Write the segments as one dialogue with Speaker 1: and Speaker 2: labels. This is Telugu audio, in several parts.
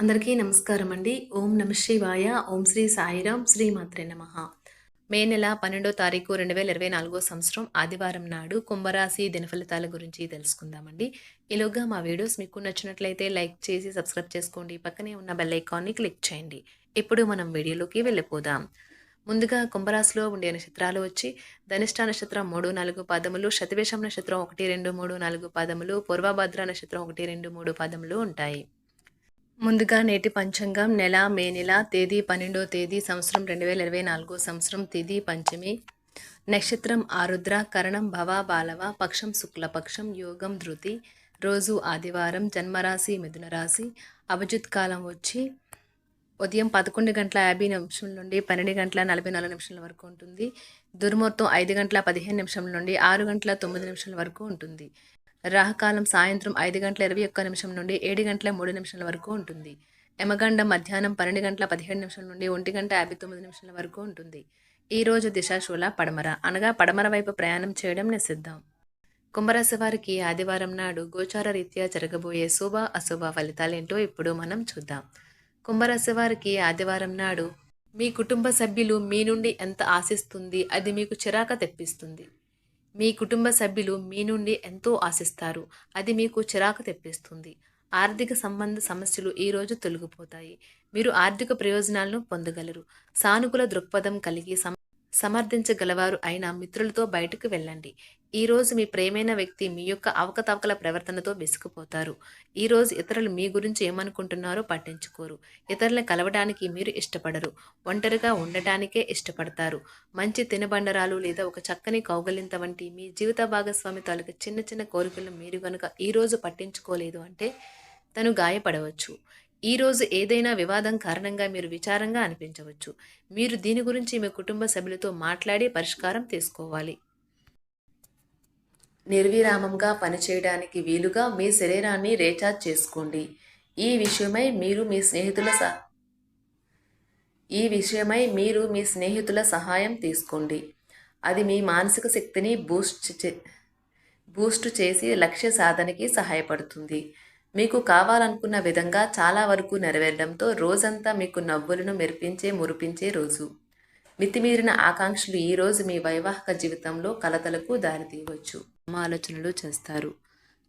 Speaker 1: అందరికీ నమస్కారం అండి ఓం నమ శివాయ. ఓం శ్రీ సాయిరాం. శ్రీ మాత్రే నమ. మే నెల పన్నెండో తారీఖు రెండు వేల ఇరవై నాలుగో సంవత్సరం ఆదివారం నాడు కుంభరాశి దినఫలితాల గురించి తెలుసుకుందామండి. ఈలోగా మా వీడియోస్ మీకు నచ్చినట్లయితే లైక్ చేసి సబ్స్క్రైబ్ చేసుకోండి. పక్కనే ఉన్న బెల్ ఐకాన్ని క్లిక్ చేయండి. ఇప్పుడు మనం వీడియోలోకి వెళ్ళిపోదాం. ముందుగా కుంభరాశిలో ఉండే నక్షత్రాలు వచ్చి ధనిష్ట నక్షత్రం మూడు నాలుగు పాదములు శతవేషం నక్షత్రం ఒకటి రెండు మూడు నాలుగు పాదములు పూర్వభద్ర నక్షత్రం ఒకటి రెండు మూడు పాదములు ఉంటాయి. ముందుగా నేటి పంచాంగం నెల మే నెల తేదీ పన్నెండో తేదీ సంవత్సరం రెండు వేల ఇరవై నాలుగో సంవత్సరం తేదీ పంచమి. నక్షత్రం ఆరుద్ర కరణం భవ బాలవ పక్షం శుక్లపక్షం యోగం ధృతి. రోజు ఆదివారం జన్మరాశి మిథున రాశి. అభిజిత్ కాలం వచ్చి ఉదయం పదకొండు గంటల యాభై నిమిషం నుండి పన్నెండు గంటల నలభై నాలుగు నిమిషాల వరకు ఉంటుంది. దుర్ముహూర్తం ఐదు గంటల పదిహేను నిమిషం నుండి ఆరు గంటల తొమ్మిది నిమిషాల వరకు ఉంటుంది. రాహకాలం సాయంత్రం ఐదు గంటల ఇరవై ఒక్క నిమిషం నుండి ఏడు గంటల మూడు నిమిషాల వరకు ఉంటుంది. యమగండం మధ్యాహ్నం పన్నెండు గంటల పదిహేడు నిమిషాల నుండి ఒంటి గంట యాభై తొమ్మిది నిమిషాల వరకు ఉంటుంది. ఈ రోజు దిశాశూల పడమర. అనగా పడమర వైపు ప్రయాణం చేయడం నిషిద్ధం. కుంభరాశి వారికి ఆదివారం నాడు గోచార రీత్యా జరగబోయే శుభ అశుభ ఫలితాలేంటో ఇప్పుడు మనం చూద్దాం. కుంభరాశి వారికి ఆదివారం నాడు మీ కుటుంబ సభ్యులు మీ నుండి ఎంత ఆశిస్తుంది? అది మీకు చిరాక తెప్పిస్తుంది. మీ కుటుంబ సభ్యులు మీ నుండి ఎంతో ఆశిస్తారు. అది మీకు చిరాకు తెప్పిస్తుంది. ఆర్థిక సంబంధ సమస్యలు ఈరోజు తొలగిపోతాయి. మీరు ఆర్థిక ప్రయోజనాలను పొందగలరు. సానుకూల దృక్పథం కలిగి సమ సమర్థించగలవారు అయిన మిత్రులతో బయటకు వెళ్ళండి. ఈరోజు మీ ప్రేమైన వ్యక్తి మీ యొక్క అవకతవకల ప్రవర్తనతో విసుకుపోతారు ఈరోజు ఇతరులు మీ గురించి ఏమనుకుంటున్నారో పట్టించుకోరు. ఇతరులను కలవడానికి మీరు ఇష్టపడరు. ఒంటరిగా ఉండటానికే ఇష్టపడతారు. మంచి తినబండరాలు లేదా ఒక చక్కని కౌగలింత వంటి మీ జీవిత భాగస్వామి తాలూకు చిన్న చిన్న కోరికలను మీరు కనుక ఈరోజు పట్టించుకోలేదు అంటే తను గాయపడవచ్చు. ఈరోజు ఏదైనా వివాదం కారణంగా మీరు విచారంగా అనిపించవచ్చు. మీరు దీని గురించి మీ కుటుంబ సభ్యులతో మాట్లాడి పరిష్కారం తీసుకోవాలి. నిర్విరామంగా పనిచేయడానికి వీలుగా మీ శరీరాన్ని రీఛార్జ్ చేసుకోండి. ఈ విషయమై మీరు మీ స్నేహితుల సహ ఈ విషయమై మీరు మీ స్నేహితుల సహాయం తీసుకోండి. అది మీ మానసిక శక్తిని బూస్ట్ చే బూస్ట్ చేసి లక్ష్య సాధనకి సహాయపడుతుంది. మీకు కావాలనుకున్న విధంగా చాలా వరకు నెరవేరడంతో రోజంతా మీకు నవ్వులను మెరిపించే మురిపించే రోజు. మితిమీరిన ఆకాంక్షలు ఈరోజు మీ వైవాహిక జీవితంలో కలతలకు దారితీయవచ్చు. ఆలోచనలు చేస్తారు.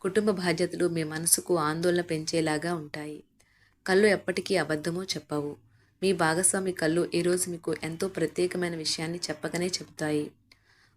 Speaker 1: కుటుంబ బాధ్యతలు మీ మనసుకు ఆందోళన పెంచేలాగా ఉంటాయి. కళ్ళు ఎప్పటికీ అబద్ధమో చెప్పవు. మీ భాగస్వామి కళ్ళు ఈరోజు మీకు ఎంతో ప్రత్యేకమైన విషయాన్ని చెప్పకనే చెబుతాయి.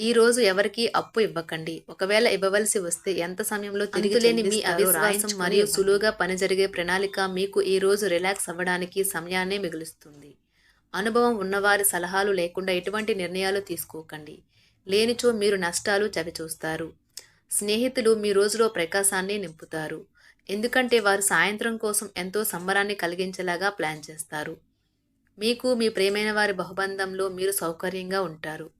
Speaker 1: ఈ రోజు ఎవరికీ అప్పు ఇవ్వకండి. ఒకవేళ ఇవ్వవలసి వస్తే ఎంత సమయంలో తిరిగి లేని మీ అవిశ్వాసం మరియు సులువుగా పని జరిగే ప్రణాళిక మీకు ఈ రోజు రిలాక్స్ అవ్వడానికి సమయాన్నే మిగులుస్తుంది. అనుభవం ఉన్నవారి సలహాలు లేకుండా ఎటువంటి నిర్ణయాలు తీసుకోకండి. లేనిచో మీరు నష్టాలు చవిచూస్తారు. స్నేహితులు మీ రోజులో ప్రకాశాన్ని నింపుతారు. ఎందుకంటే వారు సాయంత్రం కోసం ఎంతో సంబరాన్ని కలిగించేలాగా ప్లాన్ చేస్తారు. మీకు మీ ప్రేమైన వారి బహుబంధంలో మీరు సౌకర్యంగా ఉంటారు.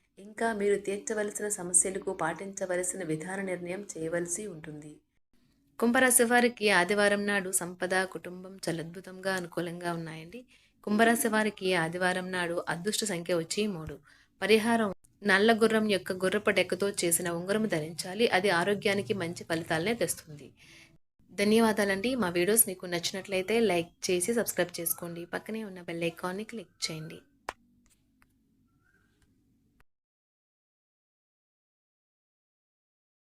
Speaker 1: ఇంకా మీరు తీర్చవలసిన సమస్యలకు పాటించవలసిన విధాన నిర్ణయం చేయవలసి ఉంటుంది. కుంభరాశి వారికి ఆదివారం నాడు సంపద కుటుంబం చాలా అద్భుతంగా అనుకూలంగా ఉన్నాయండి. కుంభరాశి వారికి ఆదివారం నాడు అదృష్ట సంఖ్య వచ్చి మూడు. పరిహారం నల్ల గుర్రం యొక్క గుర్రపు డెక్కతో చేసిన ఉంగరం ధరించాలి. అది ఆరోగ్యానికి మంచి ఫలితాలనే తెస్తుంది. ధన్యవాదాలండి. మా వీడియోస్ మీకు నచ్చినట్లయితే లైక్ చేసి సబ్స్క్రైబ్ చేసుకోండి. పక్కనే ఉన్న బెల్ ఐకాన్ని క్లిక్ చేయండి.